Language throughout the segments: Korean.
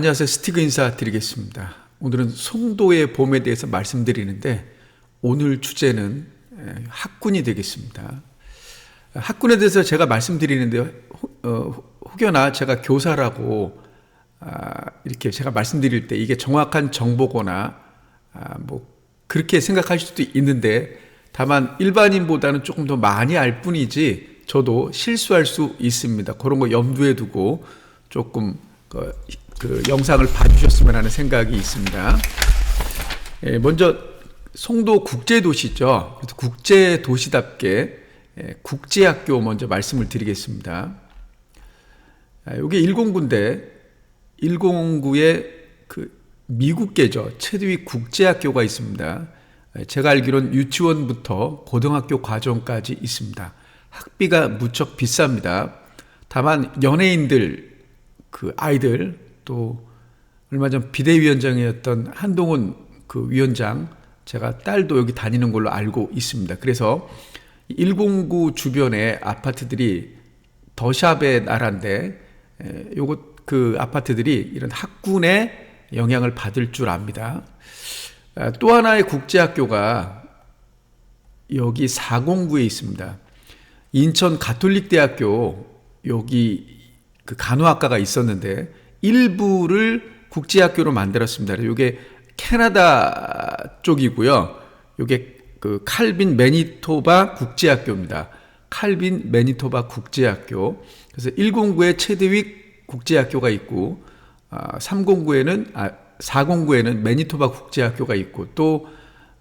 안녕하세요. 스티그 인사 드리겠습니다. 오늘은 송도의 봄에 대해서 말씀드리는데 오늘 주제는 에, 학군이 되겠습니다. 학군에 대해서 제가 말씀드리는데 어, 혹여나 제가 교사라고 아, 이렇게 제가 말씀드릴 때 이게 정확한 정보거나 아, 뭐 그렇게 생각하실 수도 있는데 다만 일반인보다는 조금 더 많이 알 뿐이지 저도 실수할 수 있습니다. 그런 거 염두에 두고 조금 그, 그 영상을 봐주셨으면 하는 생각이 있습니다. 예, 먼저 송도 국제도시죠. 그래서 국제도시답게 예, 국제학교 먼저 말씀을 드리겠습니다. 아, 여기 109인데 109에 그 미국계죠. 체드윅 국제학교가 있습니다. 예, 제가 알기로는 유치원부터 고등학교 과정까지 있습니다. 학비가 무척 비쌉니다. 다만 연예인들 그 아이들 또 얼마 전 비대위원장이었던 한동훈 그 위원장 제가 딸도 여기 다니는 걸로 알고 있습니다. 그래서 109 주변의 아파트들이 더샵의 나라인데 요것 그 아파트들이 이런 학군의 영향을 받을 줄 압니다. 아, 또 하나의 국제학교가 여기 409에 있습니다. 인천 가톨릭대학교 여기 그 간호학과가 있었는데 일부를 국제학교로 만들었습니다. 이게 캐나다 쪽이고요. 이게 그 칼빈 매니토바 국제학교입니다. 칼빈 매니토바 국제학교. 그래서 109에 체드윅 국제학교가 있고 아, 309에는 아 409에는 매니토바 국제학교가 있고 또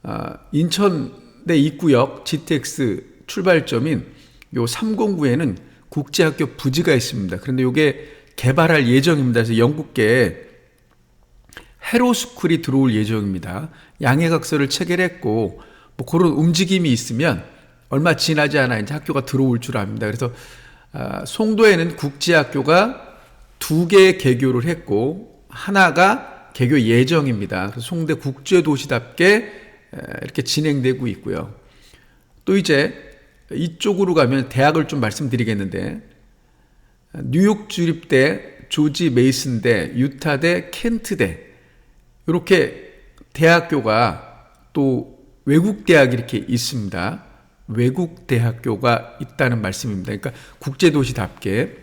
아, 인천대 입구역 GTX 출발점인 요 309에는 국제학교 부지가 있습니다. 그런데 이게 개발할 예정입니다. 그래서 영국계 해로스쿨이 들어올 예정입니다. 양해각서를 체결했고 뭐 그런 움직임이 있으면 얼마 지나지 않아 이제 학교가 들어올 줄 압니다. 그래서 아, 송도에는 국제학교가 두개 개교를 했고 하나가 개교 예정입니다. 그래서 송대 국제도시답게 이렇게 진행되고 있고요. 또 이제 이쪽으로 가면 대학을 좀 말씀드리겠는데 뉴욕 주립대, 조지 메이슨대, 유타대, 켄트대 이렇게 대학교가 또 외국 대학이 이렇게 있습니다. 외국 대학교가 있다는 말씀입니다. 그러니까 국제 도시답게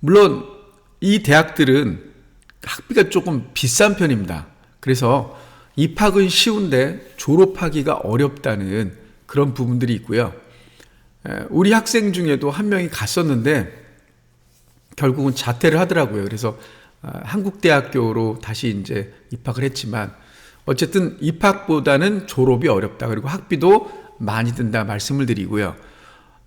물론 이 대학들은 학비가 조금 비싼 편입니다. 그래서 입학은 쉬운데 졸업하기가 어렵다는 그런 부분들이 있고요. 우리 학생 중에도 한 명이 갔었는데 결국은 자퇴를 하더라고요. 그래서 아, 한국대학교로 다시 이제 입학을 했지만 어쨌든 입학보다는 졸업이 어렵다. 그리고 학비도 많이 든다 말씀을 드리고요.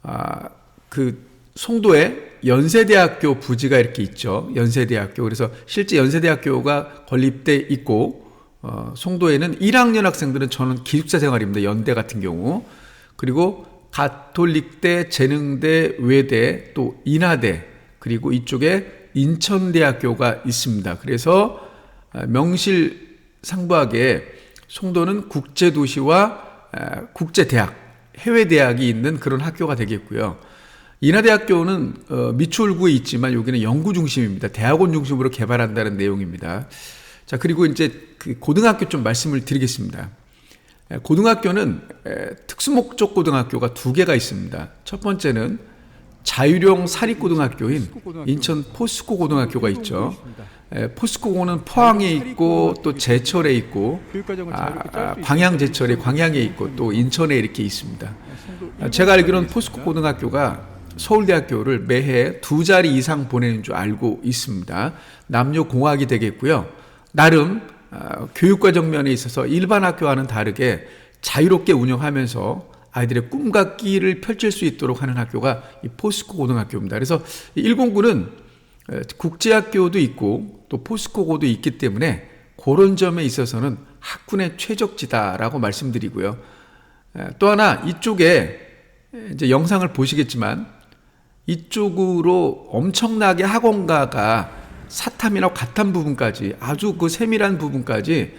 아, 그 송도에 연세대학교 부지가 이렇게 있죠. 연세대학교. 그래서 실제 연세대학교가 건립돼 있고 어, 송도에는 1학년 학생들은 저는 기숙사 생활입니다. 연대 같은 경우. 그리고 가톨릭대, 재능대, 외대, 또 인하대, 그리고 이쪽에 인천대학교가 있습니다. 그래서 아, 명실상부하게 송도는 국제도시와 아, 국제대학, 해외대학이 있는 그런 학교가 되겠고요. 인하대학교는 어, 미추홀구에 있지만 여기는 연구 중심입니다. 대학원 중심으로 개발한다는 내용입니다. 자, 그리고 이제 그 고등학교 좀 말씀을 드리겠습니다. 고등학교는 특수목적 고등학교가 두 개가 있습니다. 첫 번째는 자유령 사립고등학교인 인천 포스코 고등학교가 있죠. 포스코고는 포항에 있고 또 제철에 있고 아, 아, 광양 제철에 광양에 있고 또 인천에 이렇게 있습니다. 제가 알기로는 포스코 고등학교가 서울대학교를 매해 두 자리 이상 보내는 줄 알고 있습니다. 남녀 공학이 되겠고요. 나름 어, 교육과정 면에 있어서 일반 학교와는 다르게 자유롭게 운영하면서 아이들의 꿈과 끼를 펼칠 수 있도록 하는 학교가 이 포스코 고등학교입니다. 그래서 109는 어, 국제학교도 있고 또 포스코고도 있기 때문에 그런 점에 있어서는 학군의 최적지다라고 말씀드리고요. 또 하나 이쪽에 이제 영상을 보시겠지만 이쪽으로 엄청나게 학원가가 사탐이나 과탐 부분까지 아주 그 세밀한 부분까지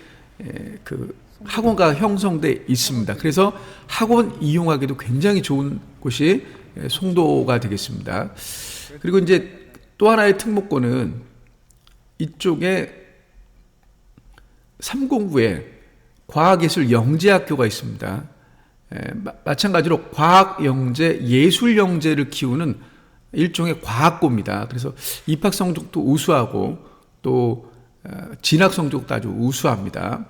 그 학원가 형성돼 있습니다. 그래서 학원 이용하기도 굉장히 좋은 곳이 송도가 되겠습니다. 그리고 이제 또 하나의 특목고는 이쪽에 309에 과학예술 영재학교가 있습니다. 에, 마, 마찬가지로 과학 영재, 예술 영재를 키우는 일종의 과학고입니다. 그래서 입학 성적도 우수하고 또 어, 진학 성적도 아주 우수합니다.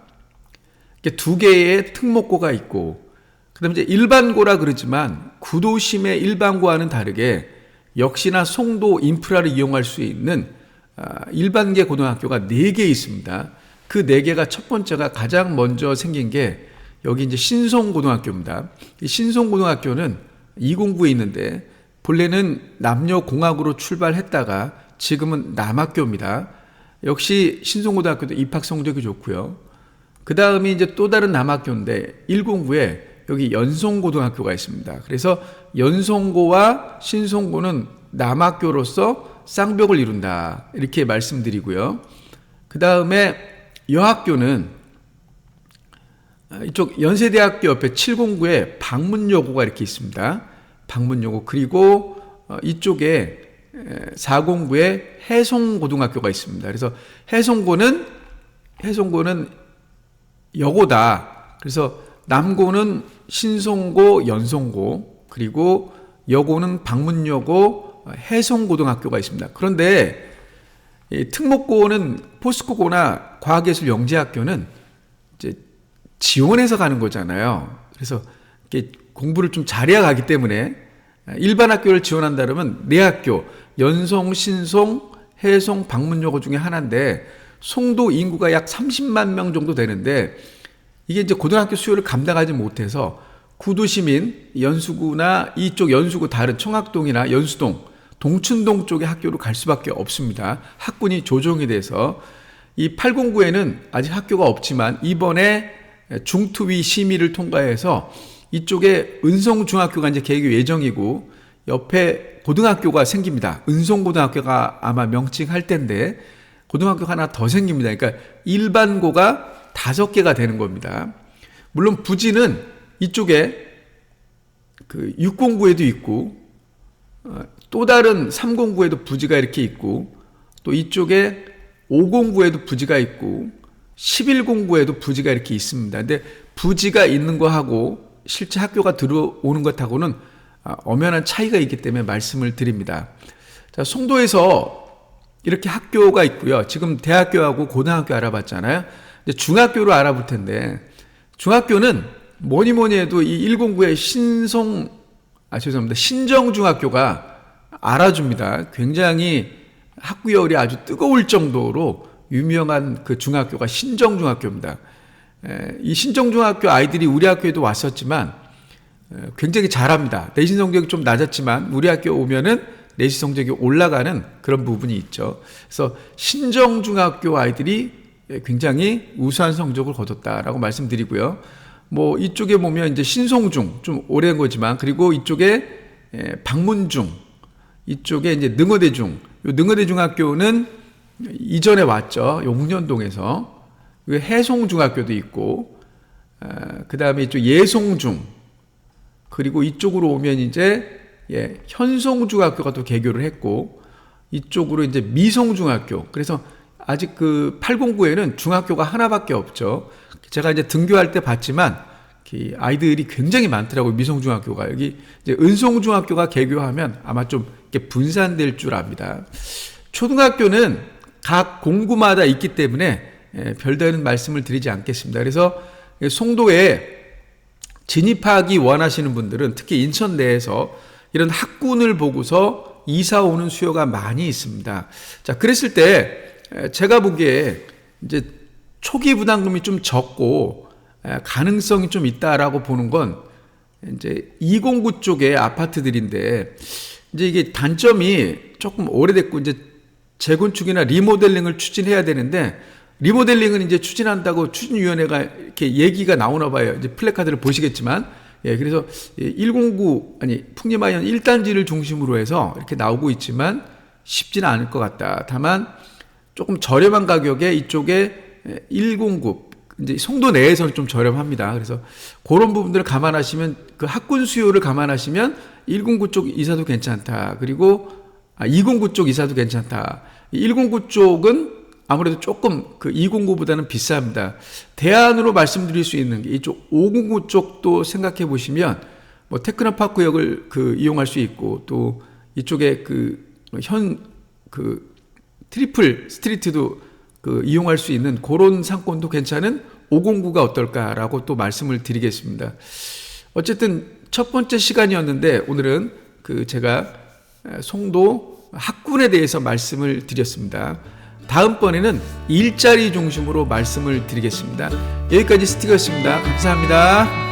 두 개의 특목고가 있고 그다음에 이제 일반고라 그러지만 구도심의 일반고와는 다르게 역시나 송도 인프라를 이용할 수 있는 아, 일반계 고등학교가 네 개 있습니다. 그 네 개가 첫 번째가 가장 먼저 생긴 게 여기 이제 신송고등학교입니다. 이 신송고등학교는 이공구에 있는데 본래는 남녀공학으로 출발했다가 지금은 남학교입니다. 역시 신송고등학교도 입학 성적이 좋고요. 그 다음에 이제 또 다른 남학교인데 109에 여기 연송고등학교가 있습니다. 그래서 연송고와 신송고는 남학교로서 쌍벽을 이룬다. 이렇게 말씀드리고요. 그 다음에 여학교는 이쪽 연세대학교 옆에 709에 방문여고가 이렇게 있습니다. 방문여고 그리고 어, 이쪽에 409에 해송고등학교가 있습니다. 그래서 해송고는 해송고는 여고다. 그래서 남고는 신송고, 연송고, 그리고 여고는 방문여고, 해송고등학교가 있습니다. 그런데 특목고는 포스코고나 과학예술 영재학교는 이제 지원해서 가는 거잖아요. 그래서 공부를 좀 잘해야 가기 때문에 일반 학교를 지원한다 그러면 네 학교 연송, 신송, 해송, 방문여고 중에 하나인데 송도 인구가 약 30만 명 정도 되는데 이게 이제 고등학교 수요를 감당하지 못해서 구도시민 연수구나 이쪽 연수구 다른 청학동이나 연수동, 동춘동 쪽의 학교로 갈 수밖에 없습니다. 학군이 조정이 돼서 이 809에는 아직 학교가 없지만 이번에 중투위 심의를 통과해서 이쪽에 은송중학교가 이제 개교 예정이고 옆에 고등학교가 생깁니다. 은송고등학교가 아마 명칭할 텐데 고등학교 하나 더 생깁니다. 그러니까 일반고가 다섯 개가 되는 겁니다. 물론 부지는 이쪽에 그 609에도 있고 어, 또 다른 309에도 부지가 이렇게 있고 또 이쪽에 509에도 부지가 있고 1109에도 부지가 이렇게 있습니다. 근데 부지가 있는 거하고 실제 학교가 들어오는 것하고는 아, 엄연한 차이가 있기 때문에 말씀을 드립니다. 자, 송도에서 이렇게 학교가 있고요. 지금 대학교하고 고등학교 알아봤잖아요. 중학교로 알아볼 텐데 중학교는 뭐니 뭐니 해도 이 109의 신송 아 죄송합니다. 신정중학교가 알아줍니다. 굉장히 학구열이 아주 뜨거울 정도로 유명한 그 중학교가 신정중학교입니다. 이 신정중학교 아이들이 우리 학교에도 왔었지만 굉장히 잘합니다. 내신 성적이 좀 낮았지만 우리 학교 오면은 내신 성적이 올라가는 그런 부분이 있죠. 그래서 신정중학교 아이들이 굉장히 우수한 성적을 거뒀다라고 말씀드리고요. 뭐 이쪽에 보면 이제 신송중 좀 오래된 거지만 그리고 이쪽에 방문중 이쪽에 이제 능어대중 능어대중학교는 이전에 왔죠 용년동에서 해송중학교도 있고 그 다음에 이쪽 예송중 그리고 이쪽으로 오면 이제 예, 현송중학교가 또 개교를 했고 이쪽으로 이제 미송중학교 그래서 아직 그 809에는 중학교가 하나밖에 없죠. 제가 이제 등교할 때 봤지만 아이들이 굉장히 많더라고요. 미송중학교가. 여기 이제 은송중학교가 개교하면 아마 좀 이렇게 분산될 줄 압니다. 초등학교는 각 공구마다 있기 때문에 예, 별다른 말씀을 드리지 않겠습니다. 그래서 송도에 진입하기 원하시는 분들은 특히 인천 내에서 이런 학군을 보고서 이사 오는 수요가 많이 있습니다. 자, 그랬을 때 제가 보기에 이제 초기 부담금이 좀 적고 가능성이 좀 있다라고 보는 건 이제 209 쪽의 아파트들인데 이제 이게 단점이 조금 오래됐고 이제 재건축이나 리모델링을 추진해야 되는데 리모델링은 이제 추진한다고 추진위원회가 이렇게 얘기가 나오나 봐요. 이제 플래카드를 보시겠지만 예, 그래서 109 아니 풍림하연 1단지를 중심으로 해서 이렇게 나오고 있지만 쉽지는 않을 것 같다. 다만 조금 저렴한 가격에 이쪽에 109 이제 송도 내에서는 좀 저렴합니다. 그래서 그런 부분들을 감안하시면 그 학군 수요를 감안하시면 109 쪽 이사도 괜찮다. 그리고 아, 209 쪽 이사도 괜찮다. 109 쪽은 아무래도 조금 그 209보다는 비쌉니다. 대안으로 말씀드릴 수 있는 게 이쪽 509 쪽도 생각해 보시면 뭐 테크노파크역을 그 이용할 수 있고 또 이쪽에 그현그 트리플 스트리트도 그 이용할 수 있는 그런 상권도 괜찮은 509가 어떨까라고 또 말씀을 드리겠습니다. 어쨌든 첫 번째 시간이었는데 오늘은 그 제가 송도 학군에 대해서 말씀을 드렸습니다. 다음번에는 일자리 중심으로 말씀을 드리겠습니다. 여기까지 스티커였습니다. 감사합니다.